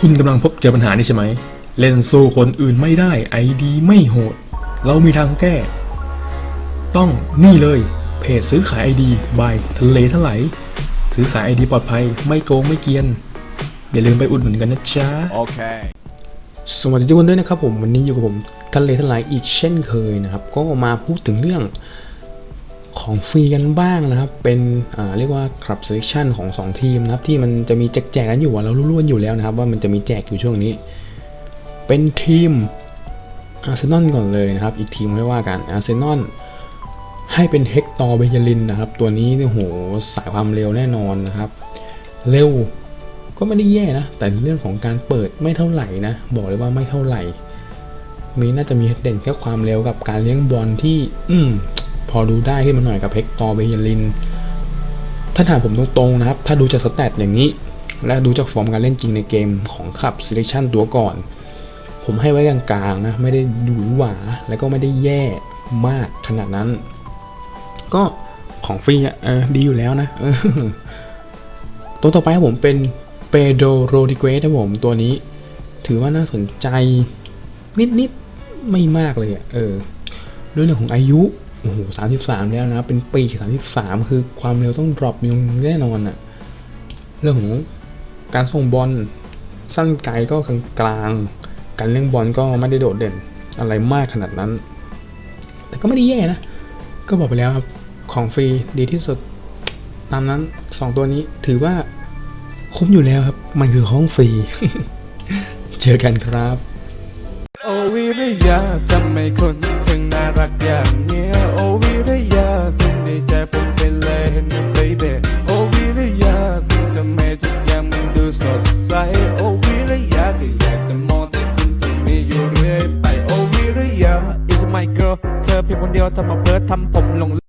คุณกำลังพบเจอปัญหานี้ใช่ไหม เล่นสู้คนอื่นไม่ได้ไอดีไม่โหด เรามีทางแก้ ต้องนี่เลย เพจซื้อขายไอดีบายทะเลทลายซื้อขายไอดีปลอดภัยไม่โกงไม่เกรียน อย่าลืมไปอุดหนุนกันนะจ๊ะ Okay. สวัสดีทุกคนด้วยนะครับผม วันนี้อยู่กับผมทะเลทลายอีกเช่นเคยนะครับ ก็มาพูดถึงเรื่อง ของฟรีกันบ้างนะครับ เป็นเรียกว่าคลับ selection ของ 2 ทีมนะครับ ที่มันจะมีแจกแจกกันอยู่เรารู้ๆกันอยู่แล้วนะครับ ว่ามันจะมีแจกอยู่ช่วงนี้ เป็นทีมอาร์เซนอลก่อนเลยนะครับ อีกทีมไม่ว่ากันอาร์เซนอลให้เป็นเฮกตอร์เบยลินนะครับ ตัวนี้เนี่ยโหสายความเร็วแน่นอนนะครับ เร็วก็ไม่ได้แย่นะ แต่เรื่องของการเปิดไม่เท่าไหร่นะ บอกเลยว่าไม่เท่าไหร่ มีน่าจะมีเด่นแค่ความเร็วกับการเลี้ยงบอลที่ อืม พอดูได้ขึ้นมาหน่อยกับเฮกตอร์เบยลิน ถ้าถามผมตรงๆนะครับ ถ้าดูจากสแตทอย่างนี้ และดูจากฟอร์มการเล่นจริงในเกมของขับ selection ตัวก่อน ผมให้ไว้กลางๆนะ ไม่ได้ดูหวือหวา แล้วก็ไม่ได้แย่มากขนาดนั้น ก็ของฟรีอะเออดีอยู่แล้วนะตัวต่อไปผมเป็นเปโดโรดิเกสครับผมตัวนี้ ถือว่าน่าสนใจนิดๆไม่มากเลยอะเออด้วยเรื่องของอายุ โอ้โหสามสิบสามแล้วนะ เป็นปีสามสิบสามคือความเร็วต้องดรอปลงแน่นอนอะเรื่องของการส่งบอลสั้นไกลก็กลางๆการเล่นบอลก็ไม่ได้โดดเด่นอะไรมากขนาดนั้น แต่ก็ไม่ได้แย่นะ ก็บอกไปแล้วครับ ของฟรีดีที่สุด ตามนั้น 2 ตัวนี้ถือว่าคุ้มอยู่แล้วครับ มันคือของฟรี เจอกันครับ โอวิริยาทำไมคนถึงน่ารักอย่างเนี้ย my girl เธอเพียงคนเดียวทำมาเพิร์ทำผมหลง